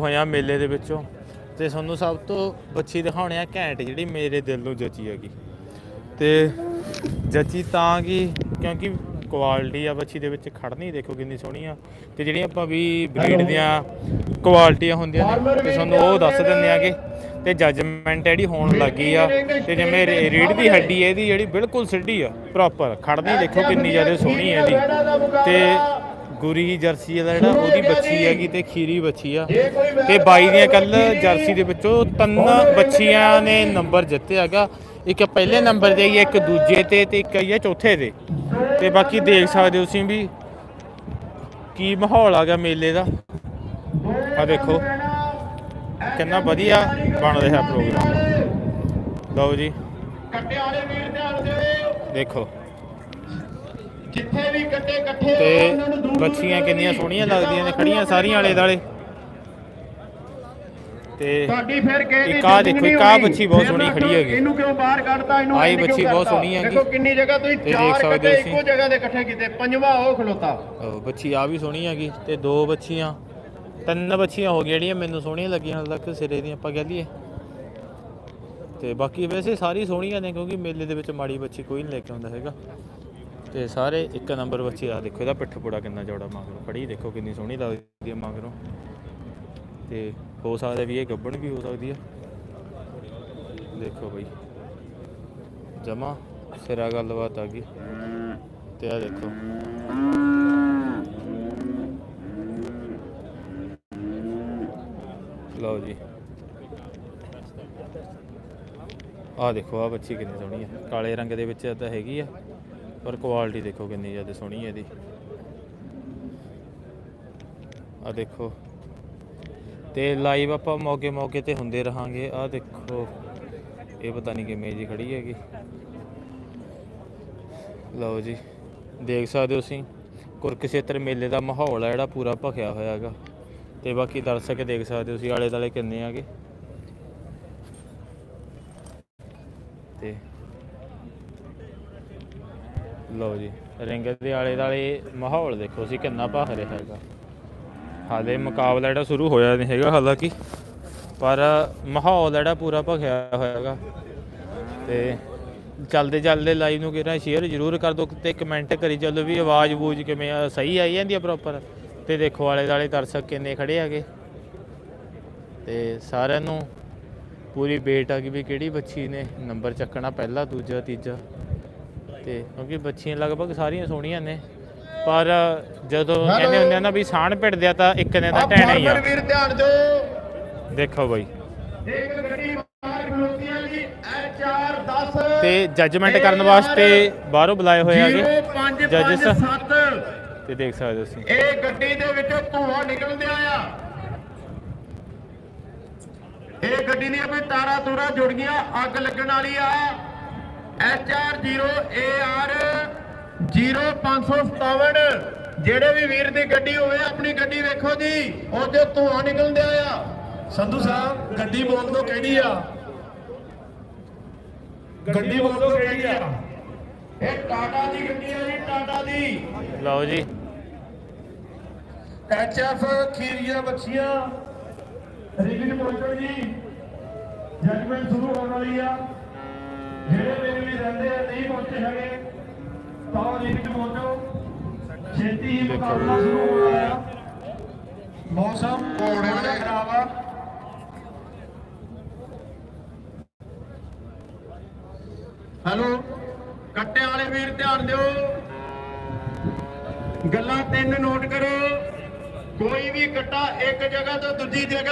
ਹੋਇਆ ਮੇਲੇ ਦੇ ਵਿੱਚੋਂ। ਤੇ ਤੁਹਾਨੂੰ ਸਭ ਤੋਂ ਬੱਚੀ ਦਿਖਾਉਣੇ ਆ ਘੈਂਟ ਜਿਹੜੀ ਮੇਰੇ ਦਿਲ ਨੂੰ ਜਚੀ ਹੈਗੀ। ਤੇ ਜਚੀ ਤਾਂ ਕਿ ਕਿਉਂਕਿ ਕੁਆਲਿਟੀ ਆ ਬੱਚੀ ਦੇ ਵਿੱਚ ਖੜਨੀ ਦੇਖੋ ਕਿੰਨੀ ਸੋਹਣੀ ਆ। ਤੇ ਜਿਹੜੀਆਂ ਆਪਾਂ ਵੀ ਬਰੀਡ ਦੀਆਂ ਕੁਆਲਿਟੀਆਂ ਹੁੰਦੀਆਂ ਨੇ ਤੇ ਤੁਹਾਨੂੰ ਉਹ ਦੱਸ ਦਿੰਦੇ ਆਗੇ ਤੇ ਜੱਜਮੈਂਟ ਜਿਹੜੀ ਹੋਣ ਲੱਗੀ ਆ ਤੇ ਜਿਵੇਂ ਰੀੜ ਦੀ ਹੱਡੀ ਇਹਦੀ ਜਿਹੜੀ ਬਿਲਕੁਲ ਸਿੱਧੀ ਆ ਪ੍ਰੋਪਰ ਖੜਨੀ ਦੇਖੋ ਕਿੰਨੀ ਜ਼ਿਆਦਾ ਸੋਹਣੀ ਹੈ ਇਹਦੀ। ਤੇ ਗੁਰੀ ਜਰਸੀ ਦਾ ਜਿਹੜਾ, ਉਹਦੀ ਬੱਚੀ ਹੈਗੀ ਤੇ ਖੀਰੀ ਬੱਚੀ ਆ। ਤੇ ਬਾਈ ਦੀਆਂ ਕੱਲ ਜਰਸੀ ਦੇ ਵਿੱਚੋਂ ਤਿੰਨ ਬੱਚੀਆਂ ਨੇ ਨੰਬਰ ਜਿੱਤੇ ਹੈਗਾ। ਇੱਕ ਪਹਿਲੇ ਨੰਬਰ ਤੇ ਆਈ, ਇੱਕ ਦੂਜੇ ਤੇ ਤੇ ਇੱਕ ਆਈ ਹੈ ਚੌਥੇ ਤੇ। ਤੇ ਬਾਕੀ ਦੇਖ ਸਕਦੇ ਹੋ ਤੁਸੀਂ ਵੀ ਕੀ ਮਾਹੌਲ ਆ ਗਿਆ ਮੇਲੇ ਦਾ। ਆ ਦੇਖੋ, ਕਿੰਨਾ ਵਧੀਆ ਬਣ ਰਿਹਾ ਪ੍ਰੋਗਰਾਮ। ਲਓ ਜੀ। ਕੱਟੇ ਵਾਲੇ ਵੀਰ ਧਿਆਨ ਦਿਓ ਦੇਖੋ। ਜਿੱਥੇ ਵੀ ਕੱਟੇ ਇਕੱਠੇ ਤੇ ਬੱਚੀਆਂ ਕਿੰਨੀਆਂ ਸੋਹਣੀਆਂ ਲੱਗਦੀਆਂ ਨੇ ਖੜੀਆਂ ਸਾਰੀਆਂ ਆਲੇ ਦਾਲੇ ਤੇ ਤੁਹਾਡੀ ਫਿਰ ਦੀ ਇੱਕ judging ਦੇਖੋ, ਇੱਕ ਹੋਣੀ। ਬੱਚੀ ਬਹੁਤ ਸੋਹਣੀ ਖੜੀ ਹੈਗੀ। ਇਹਨੂੰ ਕਿਉਂ ਬਾਹਰ ਕੱਢਤਾ ਇਹਨੂੰ ਕਿਉਂ ਬੱਚੀ ਬਹੁਤ? ਸੋਹਣੀ ਹੈਗੀ। ਦੇਖੋ ਕਿੰਨੀ ਜਗ੍ਹਾ ਤੁਸੀਂ ਚਾਰ ਤੁਸੀਂ। ਇੱਕੋ ਜਗ੍ਹਾ ਤੇ ਇਕੱਠੇ ਕੀਤੇ ਪੰਜਵਾਂ ਉਹ ਖਲੋਤਾ ਉਹ ਬੱਚੀ ਆ ਵੀ ਸੋਹਣੀ ਹੈਗੀ ਤੇ ਦੋ ਬੱਚੀਆਂ ਤਿੰਨ ਬੱਚੀਆਂ ਹੋ ਗਈਆਂ ਜਿਹੜੀਆਂ ਮੈਨੂੰ ਸੋਹਣੀਆਂ ਲੱਗੀਆਂ ਹਾਲ ਤੱਕ ਸਿਰੇ ਦੀਆਂ ਆਪਾਂ ਕਹਿ ਲਈਏ ਤੇ ਬਾਕੀ ਵੈਸੇ ਸਾਰੀ ਸੋਹਣੀਆਂ ਨੇ ਕਿਉਂਕਿ ਮੇਲੇ ਦੇ ਵਿੱਚ ਮਾੜੀ ਬੱਚੀ ਕੋਈ ਨਹੀਂ ਲੈ ਕੇ ਆਉਂਦਾ ਹੈਗਾ ਤੇ ਸਾਰੇ ਇੱਕ ਨੰਬਰ ਬੱਚੀ ਆ, ਦੇਖੋ ਇਹਦਾ ਪਿੱਠ ਪੂੜਾ ਕਿੰਨਾ ਚੌੜਾ ਮਗਰੋਂ। ਖੜੀ ਦੇਖੋ ਕਿੰਨੀ ਸੋਹਣੀ ਲੱਗਦੀ ਹੈ ਮਗਰੋਂ। ਤੇ ਹੋ ਸਕਦਾ ਵੀ ਇਹ ਗੱਬਣ ਵੀ ਹੋ ਸਕਦੀ ਆ। ਦੇਖੋ ਬਈ। ਜਮਾ ਸਿਰਾ ਗੱਲਬਾਤ ਆ ਗਈ। ਤੇ ਆ ਦੇਖੋ। ਲਓ ਜੀ। ਆ ਦੇਖੋ, ਆ ਬੱਚੀ ਕਿੰਨੀ ਸੋਹਣੀ ਹੈ ਕਾਲੇ ਰੰਗ ਦੇ ਵਿੱਚ ਤਾਂ ਹੈਗੀ ਆ। ਪਰ ਕੁਆਲਿਟੀ ਦੇਖੋ ਕਿੰਨੀ ਜ਼ਿਆਦਾ ਸੋਹਣੀ ਹੈ ਇਹਦੀ। ਆ ਦੇਖੋ। ਤੇ ਲਾਈਵ ਆਪਾਂ ਮੌਕੇ ਮੌਕੇ ਤੇ ਹੁੰਦੇ ਰਹਾਂਗੇ। ਆ ਦੇਖੋ। ਇਹ ਪਤਾ ਨਹੀਂ ਕਿਵੇਂ ਜੀ ਖੜੀ ਹੈਗੀ। ਲਓ ਜੀ। ਦੇਖ ਸਕਦੇ ਹੋ ਤੁਸੀਂ, ਕੁਰਕਸ਼ੇਤਰ ਮੇਲੇ ਦਾ ਮਾਹੌਲ ਹੈ ਜਿਹੜਾ ਪੂਰਾ ਭਖਿਆ ਹੋਇਆ ਹੈਗਾ। ਤੇ ਬਾਕੀ ਦਰਸ਼ਕ ਦੇਖ ਸਕਦੇ ਹੋ ਤੁਸੀਂ ਆਲੇ ਦਾਲੇ ਕਿੰਨੇ ਆਗੇ ਤੇ ਲਓ ਜੀ, ਰਿੰਗ ਦੇ ਆਲੇ ਦਾਲੇ ਮਾਹੌਲ ਦੇਖੋ ਸੀ ਕਿੰਨਾ ਭਖ ਰਿਹਾ ਹੈਗਾ। ਹਾਲੇ ਮੁਕਾਬਲਾ ਜਿਹੜਾ ਸ਼ੁਰੂ ਹੋਇਆ ਨਹੀਂ ਹੈਗਾ ਹਾਲਾਂਕਿ, ਪਰ ਮਾਹੌਲ ਜਿਹੜਾ ਪੂਰਾ ਭਖਿਆ ਹੋਇਆ ਹੈਗਾ। ਤੇ ਚੱਲਦੇ ਚੱਲਦੇ ਲਾਈਵ ਨੂੰ ਕਿਹੜਾ ਸ਼ੇਅਰ ਜ਼ਰੂਰ ਕਰ ਦਿਓ ਤੇ ਕਮੈਂਟ ਕਰੀ ਚੱਲੋ ਵੀ ਆਵਾਜ਼ ਬੂਝ ਕਿਵੇਂ ਆ, ਸਹੀ ਆਈ ਜਾਂਦੀ ਆ ਪ੍ਰੋਪਰ ਤੇ ਦੇਖੋ ਆਲੇ ਦਾਲੇ ਦਰਸ਼ਕ ਕਿੰਨੇ ਖੜੇ ਹੈਗੇ। ਤੇ ਸਾਰਿਆਂ ਨੂੰ ਪੂਰੀ ਵੇਟ ਆ ਗਈ ਵੀ ਕਿਹੜੀ ਬੱਚੀ ਨੇ ਨੰਬਰ ਚੱਕਣਾ ਪਹਿਲਾ, ਦੂਜਾ, ਤੀਜਾ। ਤੇ ਕਿਉਂਕਿ ਬੱਚੀਆਂ ਲਗਭਗ ਸਾਰੀਆਂ ਸੋਹਣੀਆਂ ਨੇ। ਪਰ ਜਦੋਂ ਕਹਿੰਦੇ ਹੁੰਦੇ ਆ ਨਾ ਵੀ ਸਾਣ ਭਿੜਦੇ ਆ ਤਾਂ ਇੱਕ ਨੇ ਤਾਂ ਆ ਟਹਿਣਾ ਹੀ ਆ। ਵੀਰ ਧਿਆਨ ਦਿਓ। ਦੇਖੋ ਬਾਈ। ਇੱਕ ਗੱਡੀ ਬਾਹਰ ਖਲੋਤੀ ਹੈ ਜੀ ਐਚ.ਆਰ 10 ਤੇ ਜੱਜਮੈਂਟ ਕਰਨ ਵਾਸਤੇ ਬਾਹਰੋਂ ਬੁਲਾਏ ਹੋਏ ਹੈਗੇ ਜੱਜਸ 0557 ਤੇ ਦੇਖ ਸਕਦੇ ਹੋ ਤੁਸੀਂ। ਇਹ ਗੱਡੀ ਦੇ ਵਿੱਚੋਂ ਧੂਆਂ ਨਿਕਲਦਿਆ ਆ ਇਹ ਗੱਡੀ ਦੀਆਂ ਵੀ ਤਾਰਾਂ ਤੂਰਾਂ ਜੁੜ ਗਈਆਂ ਅੱਗ ਲੱਗਣ ਵਾਲੀ ਆ। HR0 AR 0557 ਜਿਹੜੇ ਵੀ ਵੀਰ ਦੀ ਗੱਡੀ ਹੋਵੇ ਆਪਣੀ ਗੱਡੀ ਵੇਖੋ ਜੀ। ਉਹਦੇ ਧੂਆਂ ਨਿਕਲਦਿਆ ਆ। ਸੰਧੂ ਸਾਹਿਬ ਗੱਡੀ ਬੋਲ ਦੋ ਕਿਹੜੀ ਆ? ਗੱਡੀ ਬੋਲ ਦੋ ਕਿਹੜੀ ਆ? ਇਹ ਟਾਟਾ ਦੀ ਗੱਡੀ ਆ ਜੀ ਟਾਟਾ ਦੀ। ਲਓ ਜੀ। ਐਚਐਫ ਖੀਰੀਆਂ ਬੱਚੀਆਂ। ਰਿਵਿਊ ਪਹੁੰਚੋ ਜੀ ਜਜਮੈਂਟ ਸ਼ੁਰੂ ਹੋਣ ਵਾਲੀ ਆ। ਜਿਹੜੇ ਮੇਰੇ ਵੀ ਰਹਿੰਦੇ ਆ ਨਹੀਂ ਪਹੁੰਚੇ ਹੈਗੇ ਤਾਂ ਰਿਵਿਊ ਪਹੁੰਚੋ। ਛੇਤੀ ਹੀ ਮੁਕਾਬਲਾ ਸ਼ੁਰੂ ਹੋਣ ਆ ਮੌਸਮ ਘੋੜੇ ਵਾਲਾ। ਖਰਾਬ ਆ। ਹੈਲੋ ਕੱਟੇ ਵਾਲੇ ਵੀਰ ਧਿਆਨ ਦਿਓ। ਗੱਲਾਂ ਤਿੰਨ ਨੋਟ ਕਰੋ। ਕੋਈ ਵੀ ਕੱਟਾ ਇੱਕ ਜਗ੍ਹਾ ਤੋਂ ਦੂਜੀ ਜਗ੍ਹਾ